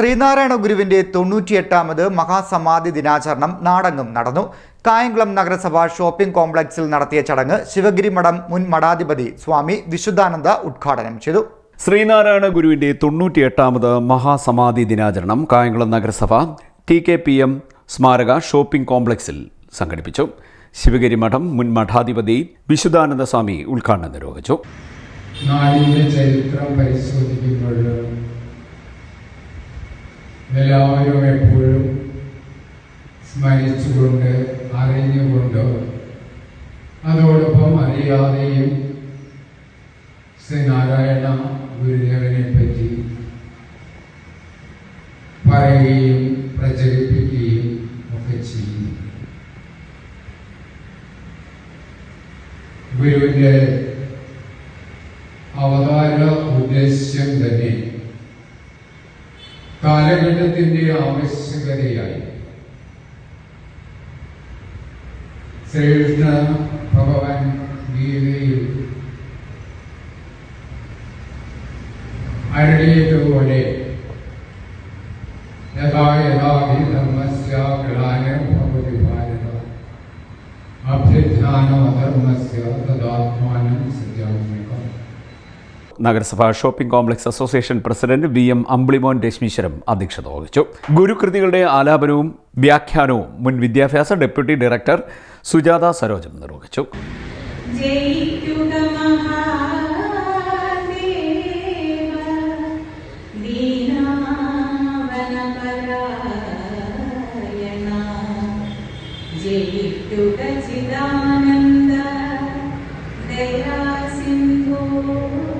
ശ്രീനാരായണ ഗുരുവിന്റെ തൊണ്ണൂറ്റിയെട്ടാമത് മഹാസമാധി ദിനാചരണം നാടങ്ങും നടന്നു. കായംകുളം നഗരസഭ ഷോപ്പിംഗ് കോംപ്ലക്സിൽ നടത്തിയ ചടങ്ങ് ശിവഗിരി മഠം മുൻ മഠാധിപതി സ്വാമി വിശുദ്ധാനന്ദ ഉദ്ഘാടനം ചെയ്തു. ശ്രീനാരായണ ഗുരുവിന്റെ തൊണ്ണൂറ്റിയെട്ടാമത് മഹാസമാധി ദിനാചരണം കായംകുളം നഗരസഭ ടി കെ പി എം സ്മാരക ഷോപ്പിംഗ് കോംപ്ലക്സിൽ സംഘടിപ്പിച്ചു. ശിവഗിരി മഠം മുൻ മഠാധിപതി വിശുദ്ധാനന്ദ സ്വാമി ഉദ്ഘാടനം നിർവഹിച്ചു. നാടിന്റെ ചരിത്രം പരിശോധിക്കുമ്പോൾ എല്ലാവരും എപ്പോഴും സ്മരിച്ചുകൊണ്ട് അറിഞ്ഞുകൊണ്ട് അതോടൊപ്പം അറിയാതെയും ശ്രീനാരായണ ഗുരുദേവനെ പറ്റി പറയുകയും പ്രചരിപ്പിക്കുകയും ഒക്കെ ചെയ്യുന്നു ഗുരുവിന്റെ അവതാര ഉദ്ദേശ്യം തന്നെ കാലഘട്ടത്തിന്റെ ആവശ്യകതയായി ശ്രീകൃഷ്ണ ഭഗവാൻ ഗീതയിൽ അരളിയതുപോലെ യഥാ യഥാ ഹി ധർമ്മസ്യ ഗ്ലാനിർഭവതി ഭാരത അഭ്യുത്ഥാനം അധർമ്മസ്യ തദാത്മാനം സത്യാത്മകം നഗരസഭ shopping complex association president V M Ambilimon Rashmeeswaram അധ്യക്ഷത വഹിച്ചു. ഗുരുകൃതികളുടെ ആലാപനവും വ്യാഖ്യാനവും മുൻ വിദ്യാഭ്യാസ ഡെപ്യൂട്ടി ഡയറക്ടർ സുജാത സരോജം നിർവഹിച്ചു. ജയിക്കുക ചിദാനന്ദ ദയാസിന്ധു ജയിക്കുക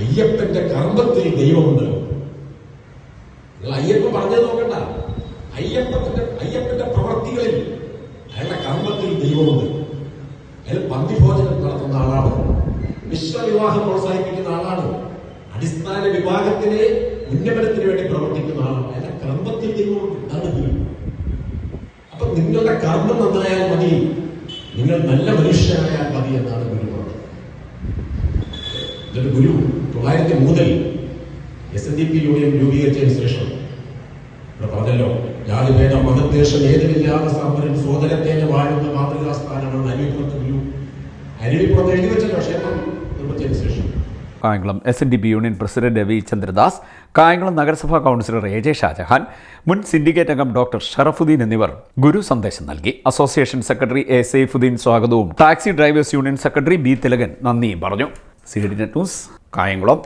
അയ്യപ്പന്റെ കർമ്മത്തിൽ ദൈവമുണ്ട് നിങ്ങൾ അയ്യപ്പൻ പറഞ്ഞത് നോക്കണ്ട. അയ്യപ്പത്തിന്റെ അയ്യപ്പന്റെ പ്രവൃത്തികളിൽ അയാളുടെ കർമ്മത്തിൽ ദൈവമുണ്ട് അയാൾ പന്തിഭോജനം നടത്തുന്ന ആളാണ്. വിശ്വവിവാഹം പ്രോത്സാഹിപ്പിക്കുന്ന ആളാണ്. അടിസ്ഥാന വിഭാഗത്തിലെ ഉന്നമനത്തിന് വേണ്ടി പ്രവർത്തിക്കുന്ന ആളാണ്. അയാളുടെ കർമ്മത്തിൽ ദൈവമുണ്ട് അപ്പൊ നിങ്ങളുടെ കർമ്മം നന്നായാൽ മതി. നിങ്ങൾ നല്ല മനുഷ്യനായാൽ മതി എന്നാണ് ഗുരു പറഞ്ഞത്. ഗുരു തൊള്ളായിരത്തി മൂന്നിൽ S N D P union രൂപീകരിച്ചതിന് ശേഷം. ഇവിടെ പറഞ്ഞല്ലോ ജാതിഭേദ മതദ്വേഷം ഏതുമില്ലാത്ത സമ്പരൻ സോദരത്തേനെ വാഴുന്ന മാതൃകാ സ്ഥാനമാണ് അരുവിപ്പുറത്ത് അരുവിപ്പുറത്ത് എഴുതി വെച്ച ക്ഷേത്രം നിർമ്മിച്ചതിന് ശേഷം. Kayamkulam S N D B union president V Chandradas Kayamkulam നഗരസഭാ കൗൺസിലർ എ ജെ ഷാജഹാൻ മുൻ സിൻഡിക്കേറ്റ് അംഗം ഡോക്ടർ ഷറഫുദ്ദീൻ എന്നിവർ ഗുരു സന്ദേശം നൽകി. അസോസിയേഷൻ സെക്രട്ടറി എ സൈഫുദ്ദീൻ സ്വാഗതവും. Taxi drivers union secretary B Thilakan നന്ദിയും പറഞ്ഞു. C D news Kayamkulam